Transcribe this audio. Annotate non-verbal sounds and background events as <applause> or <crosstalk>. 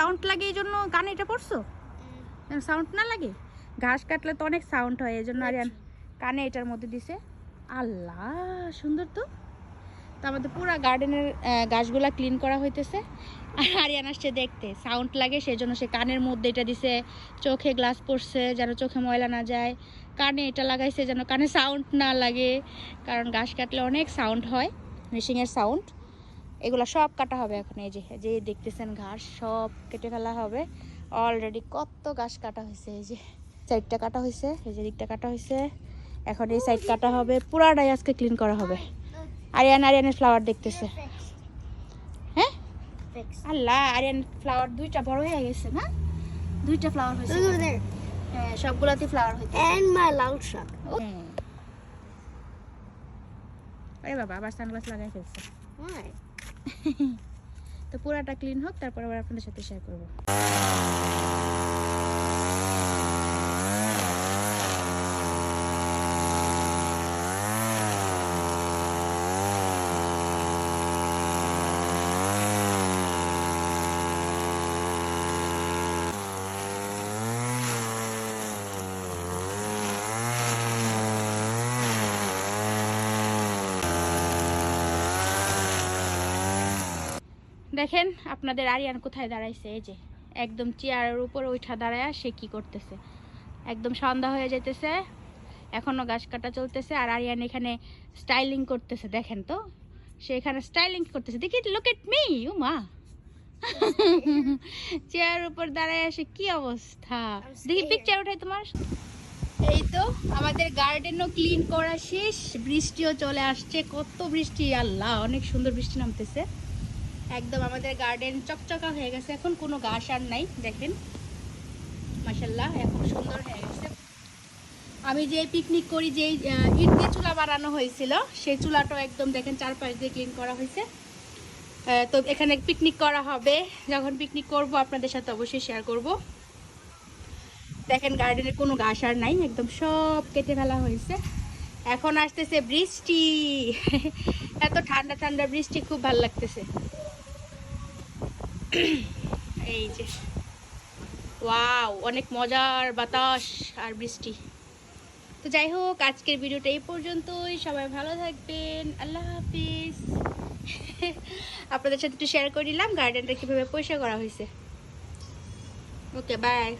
Sound লাগে এই জন্য গান এটা পড়ছো সাউন্ড না লাগে? ঘাস কাটলে তো অনেক সাউন্ড হয় এই জন্য আরিয়ান কানে এটার মধ্যে দিছে। আল্লাহ সুন্দর তো। তো আমাদের পুরো গার্ডেনের গাছগুলা ক্লিন করা হইতেছে। আর আরিয়ান আসছে দেখতে সাউন্ড লাগে সেই জন্য সে কানের মধ্যে এটা দিছে। চোখে গ্লাস পড়ছে যেন চোখে ময়লা না যায়। কানে এটা লাগাইছে যেন কানে সাউন্ড না লাগে। কারণ ঘাস কাটলে অনেক সাউন্ড হয় মেশিংয়ের সাউন্ড এগুলো সব কাটা হবে এখন এই যে যে দেখতেছেন ঘাস সব কেটে ফেলা হবে। অলরেডি কত ঘাস কাটা হয়েছে এই যে সাইডটা কাটা হয়েছে এই যে দিকটা কাটা হয়েছে। এখন এই সাইড কাটা হবে পুরাটাই আজকে ক্লিন করা হবে। আরিয়ান আরিয়ানের ফ্লাওয়ার দেখতেছে। হ্যাঁ? আল্লাহ আরিয়ান ফ্লাওয়ার দুইটা বড় হয়ে গেছে না? দুইটা ফ্লাওয়ার হয়েছে. হ্যাঁ সবগুলাতে ফ্লাওয়ার হয়েছে। My loud shot. হ্যাঁ। আরে বাবা আবার সানগ্লাস লাগাই ফেলছে। Why? <laughs> তো পুরাটা ক্লিন হোক তারপর আবার আপনাদের সাথে শেয়ার করব। দেখেন আপনাদের আরিয়ান কোথায় দাঁড়াইছে? এই যে একদম চেয়ারের উপর ওইটা দাঁড়ায় সে কি করতেছে? একদম সন্ধ্যা হয়ে যেতেছে এখনও গাছ কাটা চলতেছে আর আরিয়ান এখানে স্টাইলিং করতেছে দেখেন তো? সে এখানে স্টাইলিং করতেছে। দেখি লুক এট মি ও মা চেয়ার উপর দাঁড়ায় আসে কি অবস্থা? দেখি পিকচার উঠাই তোমার। এই তো আমাদের গার্ডেনও ক্লিন করা শেষ বৃষ্টিও চলে আসছে কত বৃষ্টি আল্লাহ অনেক সুন্দর বৃষ্টি নামতেছে। একদম আমাদের গার্ডেন চকচকা হয়ে গেছে। এখন কোনো ঘাস আর নাই, দেখেন। মাসাল্লাহ এখন সুন্দর হয়ে গেছে। আমি যে পিকনিক করি যে ইট দিয়ে চুলা বানানো হয়েছিল, সেই চুলাটাও একদম দেখেন চারপাশ দিয়ে ক্লিন করা হয়েছে। তো এখানে পিকনিক করা হবে। যখন পিকনিক করব, আপনাদের সাথে অবশ্যই শেয়ার করব। দেখেন গার্ডেনে কোনো ঘাস আর নাই, একদম সব কেটে ফেলা হয়েছে। এখন আসতেছে বৃষ্টি। <laughs> এত ঠান্ডা ঠান্ডা বৃষ্টি, খুব ভালো লাগতেছে। এই যে, ওয়াও, অনেক মজার বাতাস আর বৃষ্টি। তো যাই হোক, আজকের ভিডিওটা এই পর্যন্তই। সবাই ভালো থাকবেন। আল্লাহ হাফিজ। <laughs> আপনাদের সাথে একটু শেয়ার করে নিলাম। গার্ডেনটা কীভাবে পরিষ্কার করা হয়েছে। Okay bye